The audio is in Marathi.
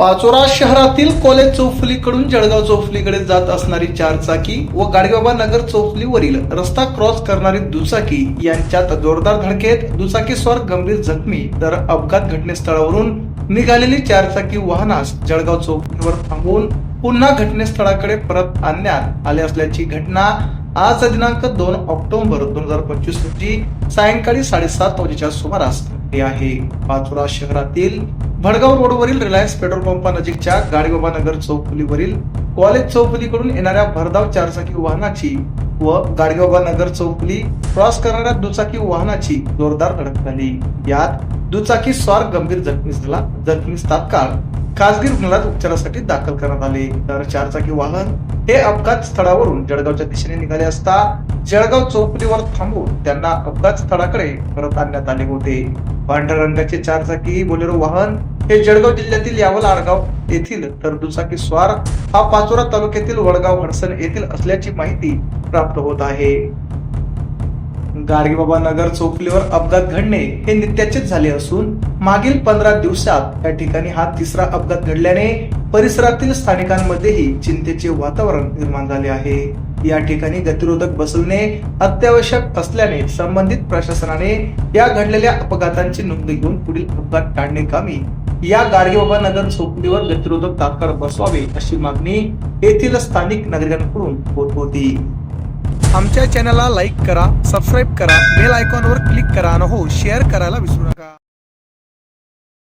पाचोरा शहरातील कॉलेज चौफुलीकडून जळगाव चौफुलीकडे जात असणारी चारचाकी व गाडगेबाबा नगर चौफुलीवरील रस्ता क्रॉस करणारी दुचाकी यांच्यात जोरदार धडकेत दुचाकीस्वार गंभीर जखमी तर अपघात घटनास्थळावरून निघालेली चारचाकी वाहनास जळगाव चौफुलीवर थांबवून पुन्हा घटनास्थळाकडे परत आणण्यात आले असल्याची घटना आज दिनांक दोन ऑक्टोबर दोन हजार पंचवीस रोजी सायंकाळी साडेसात वाजेच्या सुमारास हे आहे. पाचोरा शहरातील भडगाव रोडवरील रिलायन्स पेट्रोल पंपानजीकच्या गाडीबाबा नगर चौफुलीवरील कॉलेज चौफुलीकडून येणाऱ्या भरधाव चारचाकी वाहनाची व गाडगेबाबा नगर चौफुली क्रॉस करणाऱ्या दुचाकी वाहनाची जोरदार धडक झाली. यात दुचाकी स्वार गंभीर जखमी झाला. जखमीस तात्काळ खासगी रुग्णालयात उपचारासाठी दाखल करण्यात आले. तर चारचाकी वाहन हे अपघात स्थळावरून जळगावच्या दिशेने निघाले असता जळगाव चौपटीवर थांबून त्यांना अपघात स्थळाकडे परत आणण्यात आले होते. पांढऱ्या रंगाचे चारचाकी बोलेरो वाहन हे जळगाव जिल्ह्यातील यावल आडगाव येथील तर दुचाकी स्वार हा पाचोरा तालुक्यातील वडगाव हडसन येथील असल्याची माहिती प्राप्त होत आहे. गाडगेबाबा नगर चौफुलीवर अपघात घडणे हे नित्याचेच झाले असून मागील पंधरा दिवसात या ठिकाणी हा तिसरा अपघात घडल्याने परिसरातील स्थानिकांमध्येही चिंतेचे वातावरण निर्माण झाले आहे. या ठिकाणी गतिरोधक बसवणे अत्यावश्यक असल्याने संबंधित प्रशासनाने या घडलेल्या अपघातांची नोंद घेऊन पुढील अपघात टाळणे कामी या गाडगेबाबा नगर चौफुलीवर गतिरोधक तात्काळ बसवावे अशी मागणी येथील स्थानिक नागरिकांकडून होत होती. आमच्या चॅनलला लाईक करा सबस्क्राईब करा बेल आयकॉनवर क्लिक करा आणि हो शेअर करायला विसरू नका.